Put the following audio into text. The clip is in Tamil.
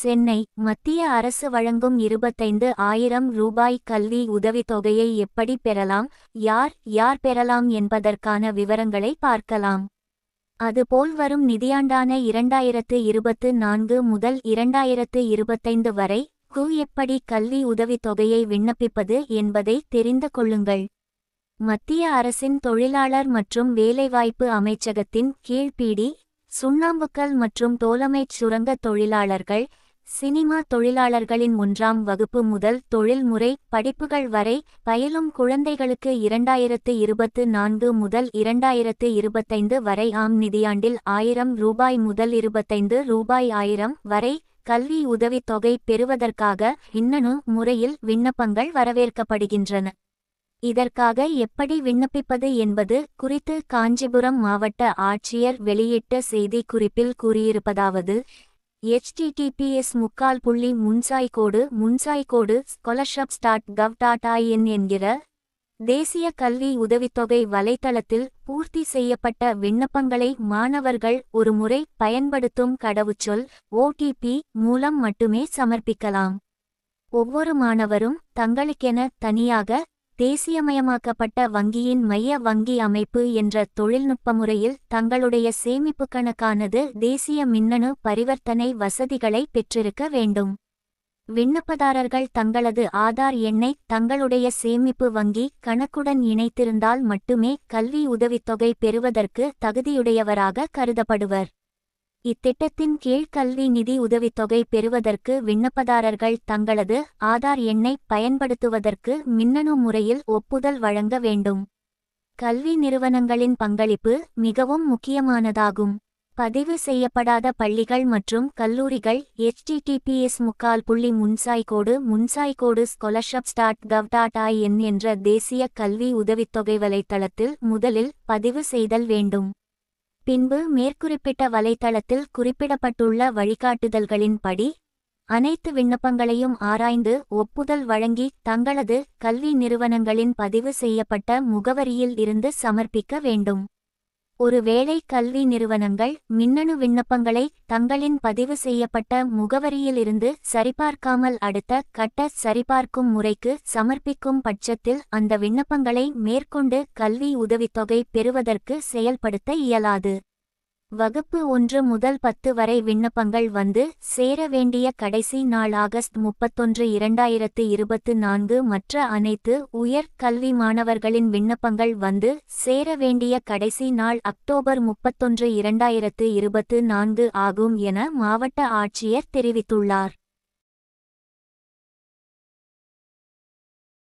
சென்னை மத்திய அரசு வழங்கும் இருபத்தைந்து ஆயிரம் ரூபாய் கல்வி உதவித்தொகையை எப்படி பெறலாம் யார் யார் பெறலாம் என்பதற்கான விவரங்களை பார்க்கலாம். அதுபோல் வரும் நிதியாண்டான இரண்டாயிரத்து இருபத்து நான்கு முதல் இரண்டாயிரத்து இருபத்தைந்து வரை கு எப்படி கல்வி உதவித்தொகையை விண்ணப்பிப்பது என்பதை தெரிந்து கொள்ளுங்கள். மத்திய அரசின் தொழிலாளர் மற்றும் வேலைவாய்ப்பு அமைச்சகத்தின் கீழ்பீடி சுண்ணாம்புக்கல் மற்றும் தோலமைச் சுரங்க தொழிலாளர்கள் சினிமா தொழிலாளர்களின் ஒன்றாம் வகுப்பு முதல் தொழில்முறை படிப்புகள் வரை பயிலும் குழந்தைகளுக்கு இரண்டாயிரத்து இருபத்து நான்கு முதல் இரண்டாயிரத்து இருபத்தைந்து வரை ஆம் நிதியாண்டில் ஆயிரம் ரூபாய் முதல் இருபத்தைந்து ரூபாய் ஆயிரம் வரை கல்வி உதவித்தொகை பெறுவதற்காக இன்னனு முறையில் விண்ணப்பங்கள் வரவேற்கப்படுகின்றன. இதற்காக எப்படி விண்ணப்பிப்பது என்பது குறித்து காஞ்சிபுரம் மாவட்ட ஆட்சியர் வெளியிட்ட செய்திக்குறிப்பில் கூறியிருப்பதாவது எச்டிடிபிஎஸ் முக்கால் புள்ளி முன்சாய்கோடு முன்சாய்கோடு scholarship start gov dot IN என்கிற தேசிய கல்வி உதவித்தொகை வலைத்தளத்தில் பூர்த்தி செய்யப்பட்ட விண்ணப்பங்களை மாணவர்கள் ஒருமுறை பயன்படுத்தும் கடவுச்சொல் ஓடிபி மூலம் மட்டுமே சமர்ப்பிக்கலாம். ஒவ்வொரு மாணவரும் தங்களுக்கென தனியாக தேசியமயமாக்கப்பட்ட வங்கியின் மைய வங்கி அமைப்பு என்ற தொழில்நுட்ப முறையில் தங்களுடைய சேமிப்பு கணக்கானது தேசிய மின்னணு பரிவர்த்தனை வசதிகளை பெற்றிருக்க வேண்டும். விண்ணப்பதாரர்கள் தங்களது ஆதார் எண்ணை தங்களுடைய சேமிப்பு வங்கி கணக்குடன் இணைத்திருந்தால் மட்டுமே கல்வி உதவித்தொகை பெறுவதற்கு தகுதியுடையவராக கருதப்படுவர். இத்திட்டத்தின் கீழ் கல்வி நிதி உதவித்தொகை பெறுவதற்கு விண்ணப்பதாரர்கள் தங்களது ஆதார் எண்ணை பயன்படுத்துவதற்கு மின்னணு முறையில் ஒப்புதல் வழங்க வேண்டும். கல்வி நிறுவனங்களின் பங்களிப்பு மிகவும் முக்கியமானதாகும். பதிவு செய்யப்படாத பள்ளிகள் மற்றும் கல்லூரிகள் எச்டிடிபிஎஸ் முக்கால் புள்ளி முன்சாய்கோடு முன்சாய்கோடு scholarship start gov dot in என்ற தேசிய கல்வி உதவித்தொகை வலைத்தளத்தில் முதலில் பதிவு செய்தல் வேண்டும். பின்பு மேற்குறிப்பிட்ட வலைத்தளத்தில் குறிப்பிடப்பட்டுள்ள வழிகாட்டுதல்களின்படி அனைத்து விண்ணப்பங்களையும் ஆராய்ந்து ஒப்புதல் வழங்கி தங்களது கல்வி நிறுவனங்களின் பதிவு செய்யப்பட்ட முகவரியில் இருந்து சமர்ப்பிக்க வேண்டும். ஒருவேளை கல்வி நிறுவனங்கள் மின்னணு விண்ணப்பங்களை தங்களின் பதிவு செய்யப்பட்ட முகவரியிலிருந்து சரிபார்க்காமல் அடுத்த கட்ட சரிபார்க்கும் முறைக்கு சமர்ப்பிக்கும் பட்சத்தில் அந்த விண்ணப்பங்களை மேற்கொண்டு கல்வி உதவித்தொகை பெறுவதற்கு செயல்படுத்த இயலாது. வகுப்பு ஒன்று முதல் பத்து வரை விண்ணப்பங்கள் வந்து சேர வேண்டிய கடைசி நாள் ஆகஸ்ட் முப்பத்தொன்று இரண்டாயிரத்து இருபத்து நான்கு மற்ற அனைத்து உயர் கல்வி மாணவர்களின் விண்ணப்பங்கள் வந்து சேர வேண்டிய கடைசி நாள் அக்டோபர் முப்பத்தொன்று இரண்டாயிரத்து இருபத்து நான்கு ஆகும் என மாவட்ட ஆட்சியர் தெரிவித்துள்ளார்.